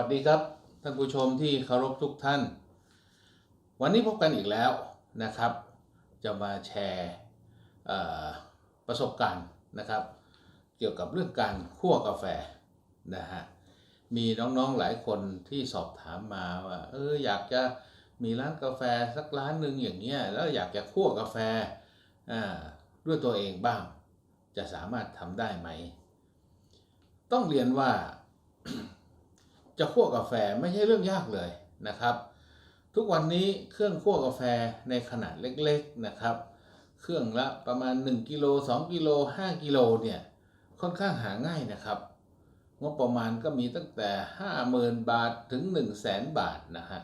วัสดีครับ ท่านผู้ชมที่เคารพทุกท่าน วันนี้พบกันอีกแล้วนะครับ จะมาแชร์ประสบการณ์นะครับ เกี่ยวกับเรื่องการคั่วกาแฟนะฮะมีน้องๆหลายคนที่สอบถามมาว่าเอออยากจะมีร้านกาแฟสักร้านหนึ่งอย่างเงี้ยแล้วอยากจะคั่วกาแฟด้วยตัวเองบ้าง จะสามารถทำได้ไหม ต้องเรียนว่า จะคั่วกาแฟไม่ใช่เรื่องยากเลยนะครับ ทุกวันนี้เครื่องคั่วกาแฟในขนาดเล็กๆนะครับ เครื่องละประมาณ 1กิโล2กิโล5กิโลเนี่ยค่อนข้างหาง่ายนะครับงบประมาณก็มีตั้งแต่ 50,000 บาทถึง 1 0 0 0 0แบาทนะฮะ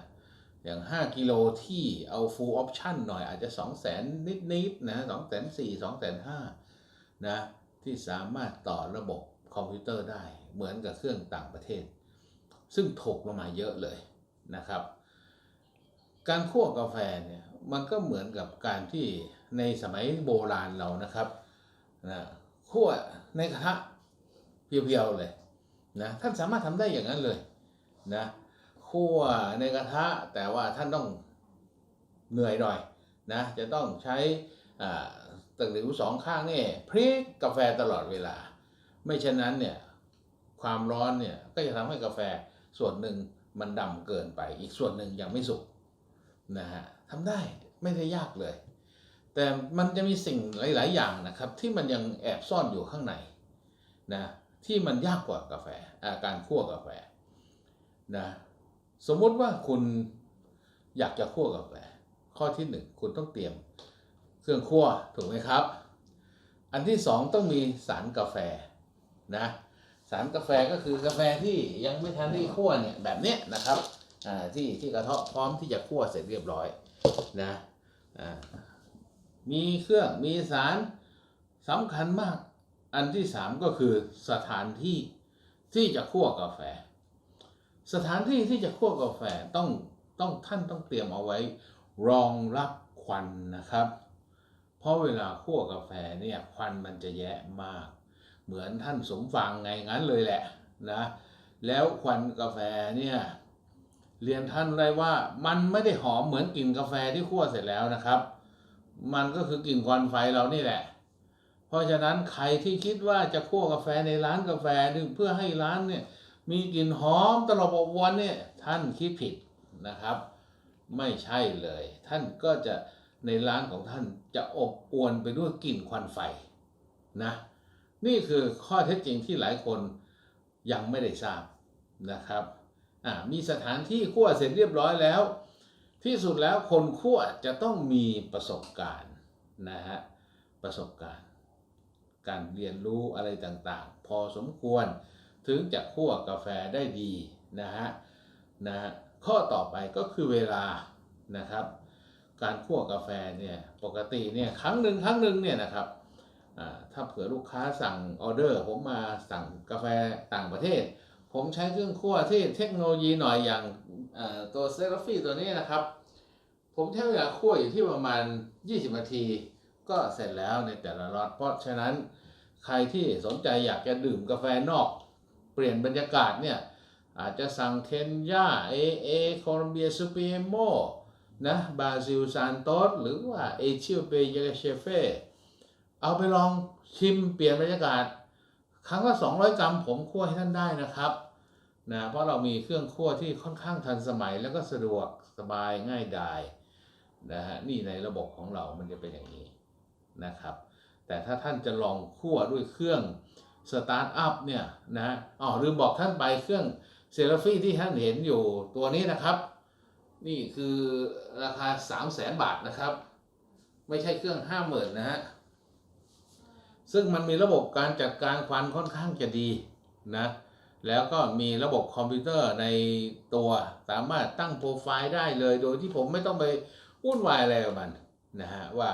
อย่าง 5 กิโลที่เอา full option หน่อยอาจจะ 2 0 0 0 0 0 นิดๆนะ2 4 0 0 0 2 5 0 0 0 นะ ที่สามารถต่อระบบคอมพิวเตอร์ได้เหมือนกับเครื่องต่างประเทศ ซึ่งถกลงมาเยอะเลยนะครับ การคั่วกาแฟเนี่ยมันก็เหมือนกับการที่ในสมัยโบราณเรานะครับนะคั่วในกระทะเพียวๆเลยนะท่านสามารถทำได้อย่างนั้นเลยนะคั่วในกระทะแต่ว่าท่านต้องเหนื่อยหน่อยนะจะต้องใช้ตะหลิวสองข้างนี่พลิกกาแฟตลอดเวลา ไม่เช่นนั้นเนี่ยความร้อนเนี่ยก็จะทำให้กาแฟ ส่วนหนึ่งมันดำเกินไป อีกส่วนหนึ่งยังไม่สุกนะฮะทำได้ไม่ได้ยากเลย แต่มันจะมีสิ่งหลาย ๆ อย่างนะครับ ที่มันยังแอบซ่อนอยู่ข้างในนะที่มันยากกว่ากาแฟอาการคั่วกาแฟนะสมมุติว่าคุณอยากจะคั่วกาแฟ ข้อที่หนึ่งคุณต้องเตรียมเครื่องคั่วถูกไหมครับ อันที่สองต้องมีสารกาแฟนะ สารกาแฟก็คือกาแฟที่ยังไม่ทันได้คั่วเนี่ยแบบเนี้ยนะครับอ่าที่ที่กระเทาะพร้อมที่จะคั่วเสร็จเรียบร้อยนะอ่ามีเครื่องมีสารสำคัญมากอันที่สามก็คือสถานที่ที่จะคั่วกาแฟ สถานที่ที่จะคั่วกาแฟต้องต้องท่านต้องเตรียมเอาไว้ รองรับควันนะครับ เพราะเวลาคั่วกาแฟเนี่ยควันมันจะแยะมาก เหมือนท่านสมฟังไงงั้นเลยแหละนะแล้วควันกาแฟเนี่ยเรียนท่านเลยว่ามันไม่ได้หอมเหมือนกลิ่นกาแฟที่คั่วเสร็จแล้วนะครับ มันก็คือกลิ่นควันไฟเรานี่แหละ เพราะฉะนั้นใครที่คิดว่าจะคั่วกาแฟในร้านกาแฟเพื่อให้ร้านเนี่ยมีกลิ่นหอมตลอดวันเนี่ยท่านคิดผิดนะครับ ไม่ใช่เลย ท่านก็จะในร้านของท่านจะอบอวนไปด้วยกลิ่นควันไฟนะ นี่คือข้อเท็จจริงที่หลายคนยังไม่ได้ทราบนะครับมีสถานที่คั่วเสร็จเรียบร้อยแล้ว ที่สุดแล้วคนคั่วจะต้องมีประสบการณ์นะฮะประสบการณ์ การเรียนรู้อะไรต่างๆ พอสมควรถึงจะคั่วกาแฟได้ดีนะฮะนะฮะข้อต่อไปก็คือเวลานะครับ การคั่วกาแฟเนี่ยปกติเนี่ยครั้งหนึ่งครั้งหนึ่งเนี่ยนะครับ ถ้าเผื่อลูกค้าสั่งออเดอร์ ผมมาสั่งกาแฟต่างประเทศ ผมใช้เครื่องคั่วที่เทคโนโลยีหน่อยอย่างตัวเซราฟีตัวนี้นะครับ ผมใช้เวลาคั่วอยู่ที่ประมาณ 20 นาที ก็เสร็จแล้วในแต่ละรอตเพราะฉะนั้นใครที่สนใจอยากจะดื่มกาแฟนอก เปลี่ยนบรรยากาศเนี่ย อาจจะสั่งเคนยาเอเอโคลอมเบียซูเปโมนะบราซิลซานโตสหรือว่าเอธิโอเปียเชเฟ เอาไปลองชิมเปลี่ยนบรรยากาศ ครั้งละ200 กรัมผมคั่วให้ท่านได้นะครับนะเพราะเรามีเครื่องคั่วที่ค่อนข้างทันสมัยแล้วก็สะดวกสบายง่ายดายนะฮะนี่ในระบบของเรามันจะเป็นอย่างนี้นะครับ แต่ถ้าท่านจะลองคั่วด้วยเครื่องสตาร์ทอัพเนี่ยนะอ๋อลืมบอกท่านไปเครื่องเซราฟีที่ท่านเห็นอยู่ตัวนี้นะครับ นี่คือราคา 3 0 0แสนบาทนะครับ ไม่ใช่เครื่อง 50,000นะฮะ ซึ่งมันมีระบบการจัดการควันค่อนข้างจะดีนะ แล้วก็มีระบบคอมพิวเตอร์ในตัวสามารถตั้งโปรไฟล์ได้เลยโดยที่ผมไม่ต้องไปวุ่นวายอะไรกับมันนะฮะว่า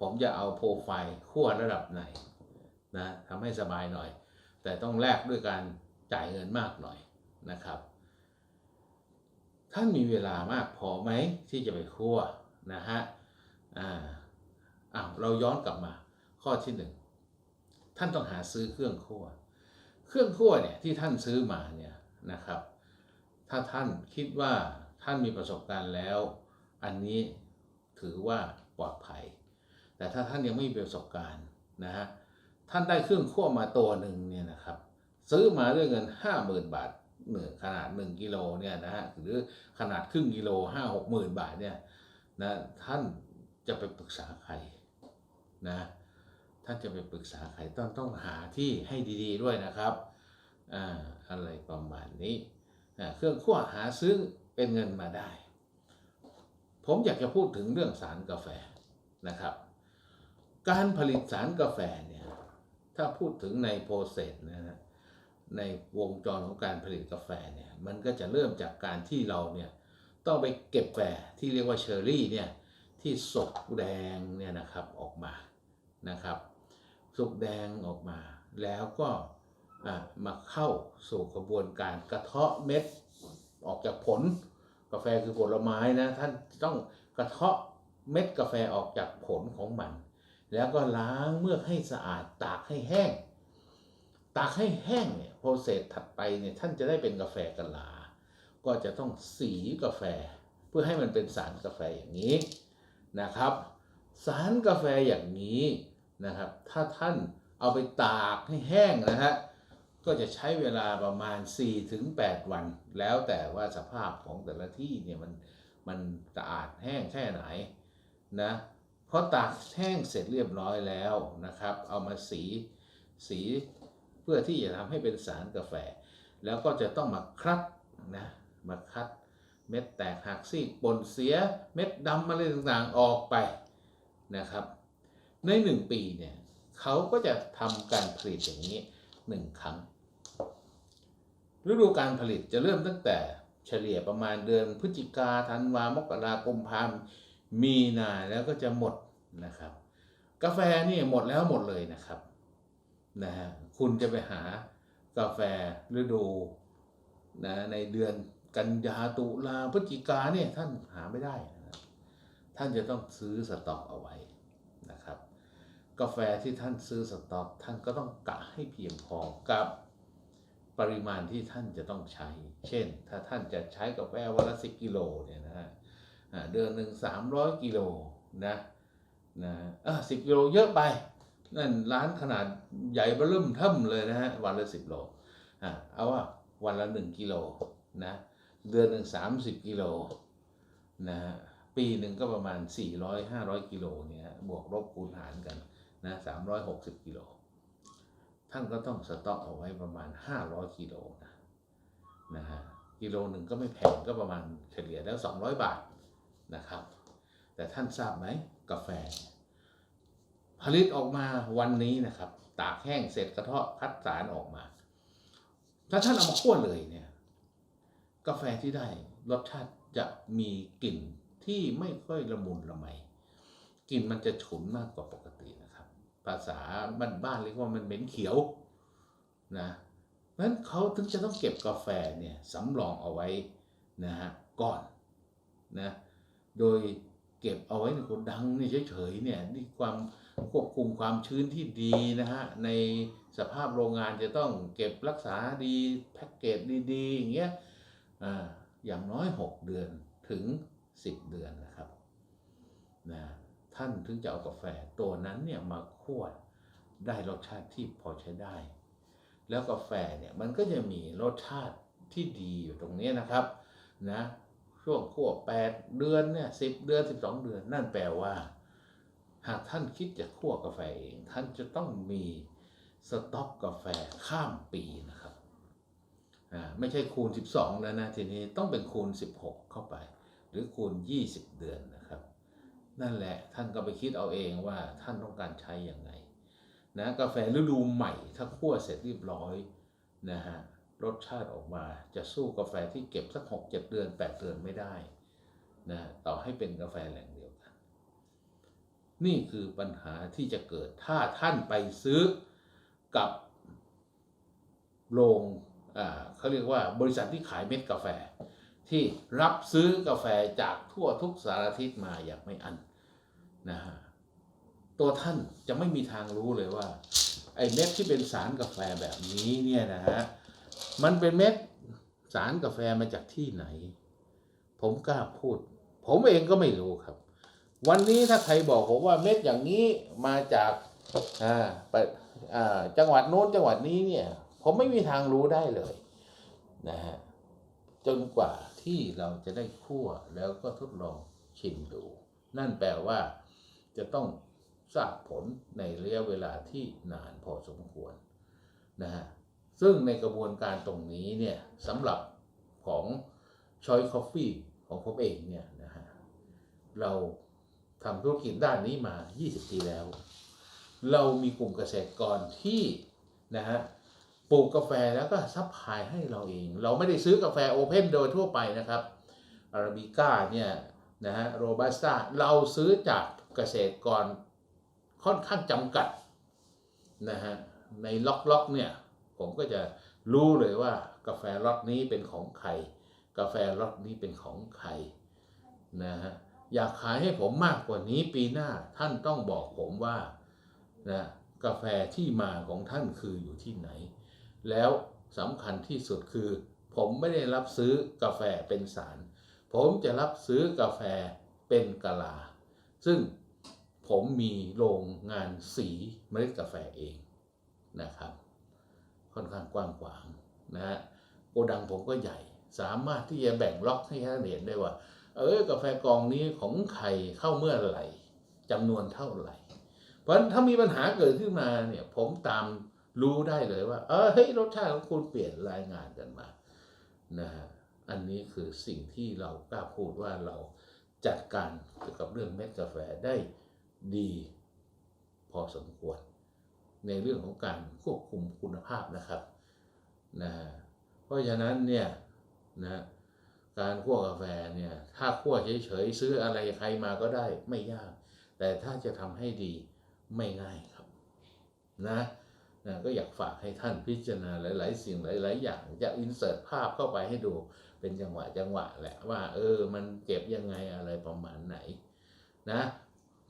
ผมจะเอาโปรไฟล์ขั้วระดับไหนนะทำให้สบายหน่อย แต่ต้องแลกด้วยการจ่ายเงินมากหน่อยนะครับ ท่านมีเวลามากพอไหมที่จะไปคั่วนะฮะอ่าอ้าวเราย้อนกลับมาข้อที่หนึ่ง ท่านต้องหาซื้อเครื่องคั่ว เครื่องคั่วเนี่ยที่ท่านซื้อมาเนี่ยนะครับ ถ้าท่านคิดว่าท่านมีประสบการณ์แล้ว อันนี้ถือว่าปลอดภัย แต่ถ้าท่านยังไม่มีประสบการณ์นะฮะท่านได้เครื่องคั่วมาตัวหนึ่งเนี่ยนะครับ ซื้อมาด้วยเงิน 50,000 บาทหนึ่งขนาด 1กิโลเนี่ยนะฮะหรือขนาดครึ่งกิโล5 6หมื่นบาทเนี่ยนะท่านจะไปปรึกษาใครนะ ท่านจะไปปรึกษาใครต้องต้องหาที่ให้ดีๆด้วยนะครับอ่าอะไรประมาณนี้เครื่องคั่วหาซื้อเป็นเงินมาได้ ผมอยากจะพูดถึงเรื่องสารกาแฟนะครับ การผลิตสารกาแฟเนี่ยถ้าพูดถึงในโปรเซสนะฮะในวงจรของการผลิตกาแฟเนี่ยมันก็จะเริ่มจากการที่เราเนี่ยต้องไปเก็บแฟที่เรียกว่าเชอร์รี่เนี่ยที่สกแดงเนี่ยนะครับออกมานะครับ สุกแดงออกมา แล้วก็มาเข้าสู่กระบวนการกระเทาะเม็ดออกจากผล กาแฟคือผลไม้นะท่านต้องกระเทาะเม็ดกาแฟออกจากผลของมัน แล้วก็ล้างเมือกให้สะอาดตากให้แห้ง ตากให้แห้งเนี่ยโปรเซสถัดไปเนี่ยท่านจะได้เป็นกาแฟกะลา ก็จะต้องสีกาแฟ เพื่อให้มันเป็นสารกาแฟอย่างนี้นะครับ สารกาแฟอย่างนี้ นะครับ ถ้าท่านเอาไปตากให้แห้งนะฮะก็จะใช้เวลาประมาณ 4-8 วัน แล้วแต่ว่าสภาพของแต่ละที่เนี่ยมันมันสะอาดแห้งแค่ไหนนะพอตากแห้งเสร็จเรียบร้อยแล้วนะครับ เอามาสีสีเพื่อที่จะทำให้เป็นสารกาแฟ แล้วก็จะต้องมาคัดนะมาคัดเม็ดแตกหักซีกปนเสียเม็ดดำอะไรต่างๆออกไปนะครับ ในหนึ่งปีเนี่ยเขาก็จะทำการผลิตอย่างนี้หนึ่งครั้ง ฤดูการผลิตจะเริ่มตั้งแต่เฉลี่ยประมาณเดือนพฤศจิกาธันวามกราคมพามมีนาแล้วก็จะหมดนะครับ กาแฟนี่หมดแล้วหมดเลยนะครับนะฮะคุณจะไปหากาแฟฤดูนะในเดือนกันยาตุลาพฤศจิกาเนี่ยท่านหาไม่ได้นะท่านจะต้องซื้อสต็อกเอาไว้นะครับ กาแฟที่ท่านซื้อสต็อก ท่านก็ต้องกะให้เพียงพอกับปริมาณที่ท่านจะต้องใช้ เช่น ถ้าท่านจะใช้กาแฟวันละสิบกิโลเนี่ยนะฮะเดือนหนึ่งสามร้อยกิโลนะนะอะสิบกิโลเยอะไป นั่นร้านขนาดใหญ่เบ้อเริ่มเทิ่มเลยนะฮะวันละสิบโลอะเอาว่าวันละหนึ่งกิโลนะเดือนหนึ่งสามสิบกิโลนะฮะปีหนึ่งก็ประมาณสี่ร้อยห้าร้อยกิโลเนี่ยบวกลบคูณหารกัน นะสามร้อยหกสิบกิโล ท่านก็ต้องสต็อกเอาไว้ประมาณห้าร้อยกิโลนะนะฮะกิโลหนึ่งก็ไม่แพงก็ประมาณเฉลี่ยแล้วสองร้อยบาทนะครับ แต่ท่านทราบไหมกาแฟ ผลิตออกมาวันนี้นะครับ ตากแห้งเสร็จกระเทาะคัดสารออกมา ถ้าท่านเอามาคั่วเลยเนี่ย กาแฟที่ได้รสชาติจะมีกลิ่นที่ไม่ค่อยละมุนละไมกลิ่นมันจะฉุนมากกว่าปกติ นะครับภาษาบ้านเรียกว่ามันเหม็นเขียวนะเพราะฉะนั้นเขาถึงจะต้องเก็บกาแฟเนี่ยสำรองเอาไว้นะฮะก่อนนะโดยเก็บเอาไว้ในโกดังนี่เฉยๆเนี่ยนี่ความควบคุมความชื้นที่ดีนะฮะในสภาพโรงงานจะต้องเก็บรักษาดีแพ็กเกจดีๆอย่างเงี้ยอ่าอย่างน้อย 6 เดือนถึง 10 เดือนนะครับนะ ท่านถึงจะเอากาแฟตัวนั้นเนี่ยมาคั่วได้รสชาติที่พอใช้ได้ แล้วกาแฟเนี่ยมันก็จะมีรสชาติที่ดีอยู่ตรงนี้นะครับนะช่วงคั่วแปดเดือนเนี่ยสิบเดือนสิบสองเดือน นั่นแปลว่า หากท่านคิดจะคั่วกาแฟเอง ท่านจะต้องมีสต็อกกาแฟข้ามปีนะครับอ่าไม่ใช่คูณ 12 แล้วนะทีนี้ต้องเป็นคูณ 16 เข้าไป หรือคูณ 20 เดือนนะครับ นั่นแหละท่านก็ไปคิดเอาเองว่าท่านต้องการใช้อย่างไงนะกาแฟฤดูใหม่ถ้าคั่วเสร็จเรียบร้อยนะฮะรสชาติออกมาจะสู้กาแฟที่เก็บสักหกเจ็ดเดือนแปดเดือนไม่ได้นะต่อให้เป็นกาแฟแหล่งเดียวกัน นี่คือปัญหาที่จะเกิดถ้าท่านไปซื้อกับโรงอ่าเขาเรียกว่าบริษัทที่ขายเม็ดกาแฟ ที่รับซื้อกาแฟจากทั่วทุกสารทิศมาอย่างไม่อันนะฮะตัวท่านจะไม่มีทางรู้เลยว่า ไอ้เม็ดที่เป็นสารกาแฟแบบนี้เนี่ยนะฮะมันเป็นเม็ดสารกาแฟมาจากที่ไหน ผมกล้าพูด ผมเองก็ไม่รู้ครับ วันนี้ถ้าใครบอกผมว่าเม็ดอย่างนี้มาจากอ่าไปอ่าจังหวัดโน้นจังหวัดนี้เนี่ย ผมไม่มีทางรู้ได้เลยนะฮะจนกว่า ที่เราจะได้คั่วแล้วก็ทดลองชิมดู นั่นแปลว่าจะต้องทราบผลในระยะเวลาที่นานพอสมควรนะฮะซึ่งในกระบวนการตรงนี้เนี่ยสำหรับของชอยคอฟฟี่ของผมเองเนี่ยนะฮะเราทำธุรกิจด้านนี้มา 20 ปีแล้ว เรามีกลุ่มเกษตรกรที่นะฮะ ลูกกาแฟแล้วก็ซัพพลายให้เราเอง เราไม่ได้ซื้อกาแฟโอเพนโดยทั่วไปนะครับอาราบิก้าเนี่ยนะฮะโรบัสต้าเราซื้อจากเกษตรกรค่อนข้างจำกัดนะฮะในล็อกล็อกเนี่ยผมก็จะรู้เลยว่ากาแฟล็อตนี้เป็นของใคร กาแฟล็อตนี้เป็นของใครนะฮะอยากขายให้ผมมากกว่านี้ปีหน้าท่านต้องบอกผมว่านะกาแฟที่มาของท่านคืออยู่ที่ไหน แล้วสำคัญที่สุดคือ ผมไม่ได้รับซื้อกาแฟเป็นสาร ผมจะรับซื้อกาแฟเป็นกะลา ซึ่งผมมีโรงงานสีเมล็ดกาแฟเองนะครับ ค่อนข้างกว้างขวางนะฮะโกดังผมก็ใหญ่ สามารถที่จะแบ่งล็อกให้ท่านเห็นได้ว่า เออกาแฟกองนี้ของใครเข้าเมื่อไหร่จำนวนเท่าไหร่ เพราะถ้ามีปัญหาเกิดขึ้นมาเนี่ยผมตาม รู้ได้เลยว่า เออเฮ้ยรสชาติของคุณเปลี่ยนรายงานกันมานะฮะอันนี้คือสิ่งที่เรากล้าพูดว่าเราจัดการเกี่ยวกับเรื่องเม็ดกาแฟได้ดี พอสมควร ในเรื่องของการควบคุมคุณภาพนะครับนะฮะเพราะฉะนั้นเนี่ยนะการคั่วกาแฟเนี่ยถ้าคั่วเฉยๆซื้ออะไรใครมาก็ได้ไม่ยาก แต่ถ้าจะทำให้ดีไม่ง่ายครับนะ นะก็อยากฝากให้ท่านพิจารณาหลาย ๆ สิ่งหลาย ๆ อย่างจะอินเสิร์ตภาพเข้าไปให้ดูเป็นจังหวะจังหวะแหละว่า เออ มันเก็บยังไงอะไรประมาณไหนนะ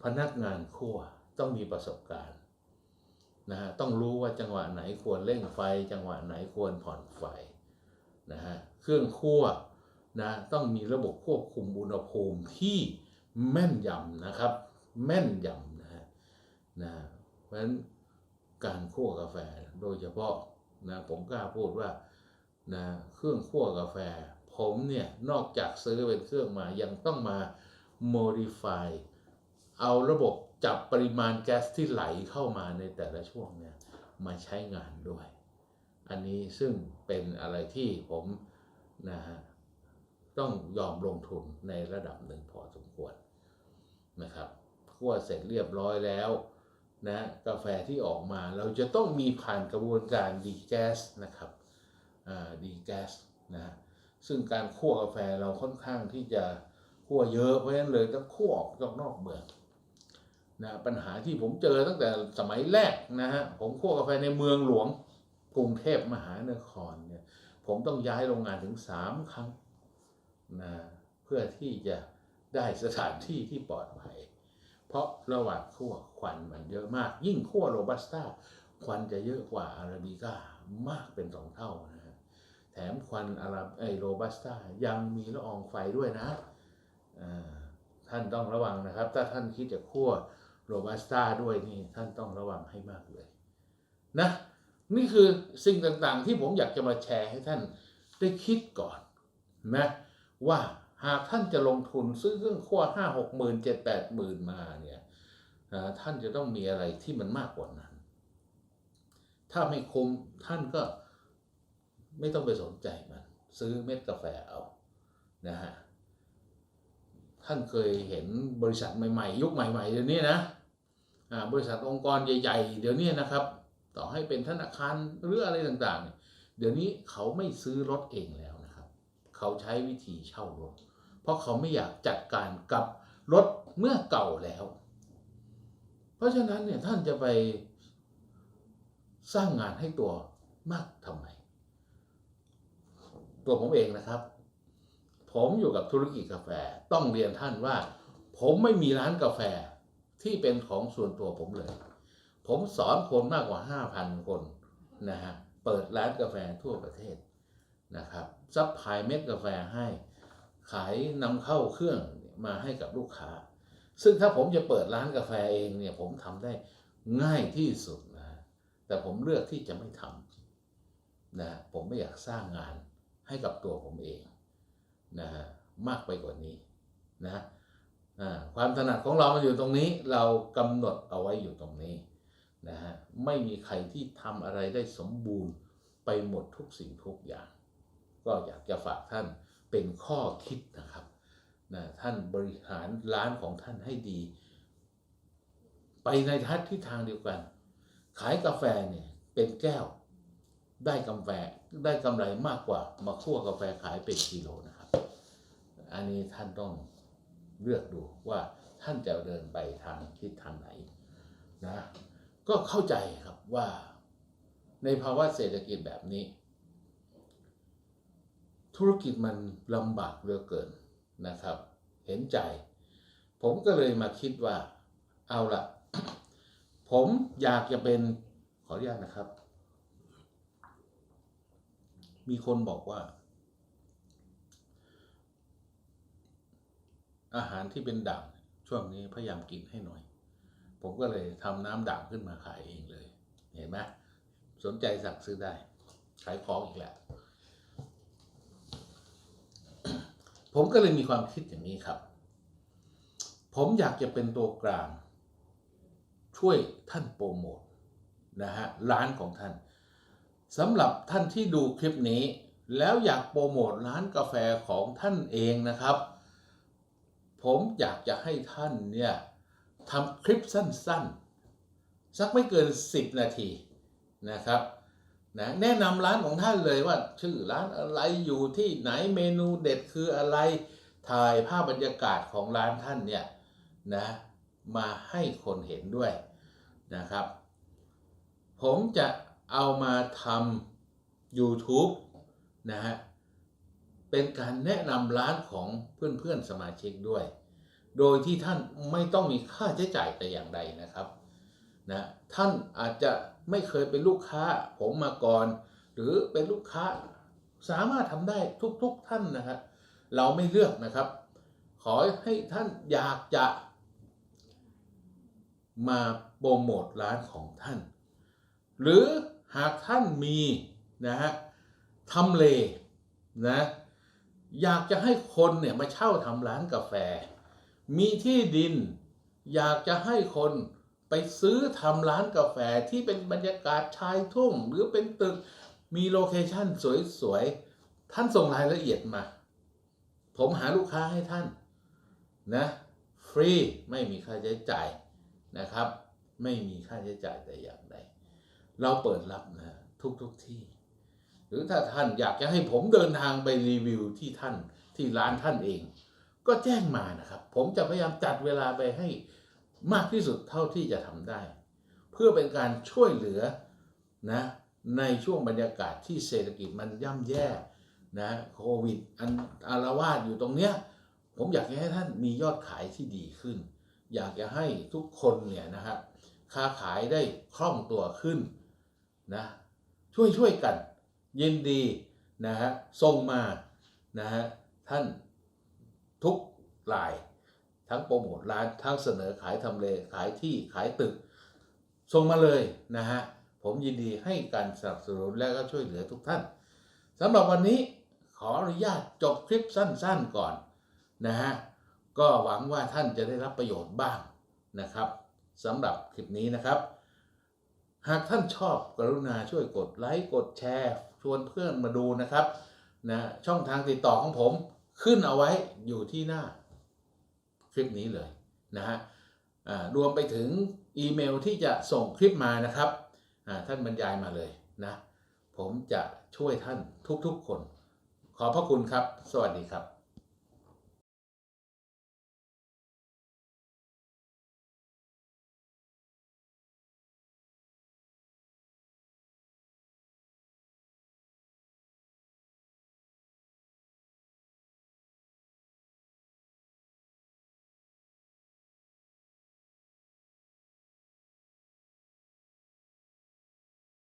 พนักงานคั่วต้องมีประสบการณ์นะฮะต้องรู้ว่าจังหวะไหนควรเร่งไฟ จังหวะไหนควรผ่อนไฟนะฮะเครื่องคั่วนะต้องมีระบบควบคุมอุณหภูมิที่แม่นยำนะครับ แม่นยำนะฮะนะเพราะฉะนั้น การคั่วกาแฟ โดยเฉพาะนะผมกล้าพูดว่านะเครื่องคั่วกาแฟ ผมเนี่ยนอกจากซื้อเป็นเครื่องมายังต้องมา modify เอาระบบจับปริมาณแก๊สที่ไหลเข้ามาในแต่ละช่วงเนี่ยมาใช้งานด้วย อันนี้ซึ่งเป็นอะไรที่ผมนะฮะต้องยอมลงทุนในระดับหนึ่งพอสมควรนะครับคั่วเสร็จเรียบร้อยแล้ว นะกาแฟที่ออกมา เราจะต้องมีผ่านกระบวนการดีแก๊สนะครับดีแก๊สนะซึ่งการคั่วกาแฟเราค่อนข้างที่จะคั่วเยอะเพราะฉะนั้นเลยต้องคั่วออกนอกเมืองนะปัญหาที่ผมเจอตั้งแต่สมัยแรกนะฮะผมคั่วกาแฟในเมืองหลวงกรุงเทพมหานครเนี่ยผมต้องย้ายโรงงานถึงสามครั้งนะเพื่อที่จะได้สถานที่ที่ปลอดภัย เพราะระหว่างคั่วควันมันเยอะมาก ยิ่งคั่วโรบัสต้าควันจะเยอะกว่าอาราบิก้ามากเป็นสองเท่านะฮะแถมควันอาราไอโรบัสต้ายังมีละอองไฟด้วยนะท่านต้องระวังนะครับ ถ้าท่านคิดจะคั่วโรบัสต้าด้วยนี่ท่านต้องระวังให้มากเลยนะนี่คือสิ่งต่างๆที่ผมอยากจะมาแชร์ให้ท่านได้คิดก่อนนะว่า หากท่านจะลงทุนซื้อเครื่องคั่วห้าหกหมื่นเจ็ดแปดหมื่นมาเนี่ยท่านจะต้องมีอะไรที่มันมากกว่านั้น ถ้าไม่คุ้มท่านก็ไม่ต้องไปสนใจมัน ซื้อเม็ดกาแฟเอานะฮะท่านเคยเห็นบริษัทใหม่ๆ ยุคใหม่ ๆ เดี๋ยวนี้นะบริษัทองค์กรใหญ่ ๆ เดี๋ยวนี้นะครับ ต่อให้เป็นธนาคารหรืออะไรต่างๆ เดี๋ยวนี้เขาไม่ซื้อรถเองแล้วนะครับ เขาใช้วิธีเช่ารถ เพราะเขาไม่อยากจัดการกับรถเมื่อเก่าแล้ว เพราะฉะนั้นเนี่ยท่านจะไปสร้างงานให้ตัวมากทำไม ตัวผมเองนะครับ ผมอยู่กับธุรกิจกาแฟต้องเรียนท่านว่า ผมไม่มีร้านกาแฟที่เป็นของส่วนตัวผมเลย ผมสอนคนมากกว่า 5,000 คนนะฮะ เปิดร้านกาแฟทั่วประเทศนะครับซัพพลายเม็ดกาแฟให้ ขายนำเข้าเครื่องมาให้กับลูกค้า ซึ่งถ้าผมจะเปิดร้านกาแฟเองเนี่ยผมทำได้ง่ายที่สุดนะแต่ผมเลือกที่จะไม่ทำนะผมไม่อยากสร้างงานให้กับตัวผมเองนะฮะมากไปกว่านี้นะความถนัดของเรามันอยู่ตรงนี้ เรากำหนดเอาไว้อยู่ตรงนี้นะฮะไม่มีใครที่ทำอะไรได้สมบูรณ์ไปหมดทุกสิ่งทุกอย่าง ก็อยากจะฝากท่าน เป็นข้อคิดนะครับนะท่านบริหารร้านของท่านให้ดี ไปในทัศที่ทางเดียวกัน ขายกาแฟเนี่ยเป็นแก้ว ได้กาแฟได้กำไรมากกว่า มาคั่วกาแฟขายเป็นกิโลนะครับ อันนี้ท่านต้องเลือกดูว่าท่านจะเดินไปทางทิศทางไหนนะก็เข้าใจครับว่าในภาวะเศรษฐกิจแบบนี้ ธุรกิจมันลำบากเหลือเกินนะครับ เห็นใจ ผมก็เลยมาคิดว่า เอาละผมอยากจะเป็นขออนุญาตนะครับ มีคนบอกว่า อาหารที่เป็นด่างช่วงนี้พยายามกินให้หน่อย ผมก็เลยทำน้ำด่างขึ้นมาขายเองเลย เห็นไหมสนใจสั่งซื้อได้ ขายของอีกแล้ว ผมก็เลยมีความคิดอย่างนี้ครับ ผมอยากจะเป็นตัวกลาง ช่วยท่านโปรโมทนะฮะร้านของท่านสำหรับท่านที่ดูคลิปนี้ แล้วอยากโปรโมทร้านกาแฟของท่านเองนะครับ ผมอยากจะให้ท่านเนี่ยทำคลิปสั้นๆ สักไม่เกิน 10 นาทีนะครับ นะแนะนำร้านของท่านเลยว่า ชื่อร้านอะไรอยู่ที่ไหนเมนูเด็ดคืออะไรถ่ายภาพบรรยากาศของร้านท่านเนี่ยนะมาให้คนเห็นด้วยนะครับ ผมจะเอามาทำ YouTube นะฮะเป็นการแนะนำร้านของเพื่อนๆสมาชิกด้วย โดยที่ท่านไม่ต้องมีค่าใช้จ่ายแต่อย่างใดนะครับนะท่านอาจจะ ไม่เคยเป็นลูกค้าผมมาก่อน หรือเป็นลูกค้าสามารถทำได้ทุกๆท่านนะครับเราไม่เลือกนะครับ ขอให้ท่านอยากจะมาโปรโมทร้านของท่าน หรือหากท่านมีนะฮะทำเลนะอยากจะให้คนเนี่ยมาเช่าทำร้านกาแฟ มีที่ดิน อยากจะให้คน ไปซื้อทำร้านกาแฟที่เป็นบรรยากาศชายทุ่งหรือเป็นตึกมีโลเคชั่นสวยๆ ท่านส่งรายละเอียดมา ผมหาลูกค้าให้ท่านนะฟรีไม่มีค่าใช้จ่ายนะครับ ไม่มีค่าใช้จ่ายแต่อย่างใดเราเปิดรับนะทุกทุกที่ หรือถ้าท่านอยากจะให้ผมเดินทางไปรีวิวที่ท่านที่ร้านท่านเอง ก็แจ้งมานะครับ ผมจะพยายามจัดเวลาไปให้ มากที่สุดเท่าที่จะทำได้ เพื่อเป็นการช่วยเหลือนะในช่วงบรรยากาศที่เศรษฐกิจมันย่ำแย่นะโควิดอันอารวาสอยู่ตรงเนี้ยผมอยากจะให้ท่านมียอดขายที่ดีขึ้น อยากจะให้ทุกคนเนี่ยนะครับค้าขายได้คล่องตัวขึ้นนะช่วยช่วยกันยินดีนะฮะส่งมานะฮะท่านทุกราย ทั้งโปรโมทร้านทั้งเสนอขายทำเลขายที่ขายตึกส่งมาเลยนะฮะผมยินดีให้การสนับสนุนและก็ช่วยเหลือทุกท่านสำหรับวันนี้ขออนุญาตจบคลิปสั้นๆก่อนนะฮะก็หวังว่าท่านจะได้รับประโยชน์บ้างนะครับสำหรับคลิปนี้นะครับ หากท่านชอบกรุณาช่วยกดไลค์กดแชร์ชวนเพื่อนมาดูนะครับนะช่องทางติดต่อของผมขึ้นเอาไว้อยู่ที่หน้า คลิปนี้เลยนะฮะรวมไปถึงอีเมลที่จะส่งคลิปมานะครับ ท่านบรรยายมาเลยนะ ผมจะช่วยท่านทุกๆคน ขอพระคุณครับ สวัสดีครับ